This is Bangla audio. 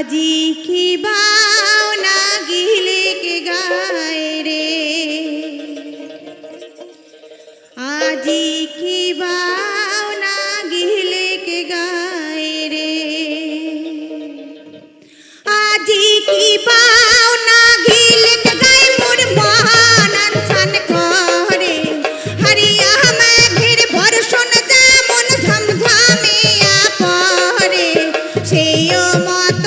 আজি কি বাওনা গিলে কে গায় রে? আজি কি বাওনা গিলে কে গায় রে? আজি কি বাওনা গিলে কে গায়? মোর মহান আনসান করে। হরিয়া মে ঘির যেমন ঝমঝমিয়া করে সেই মত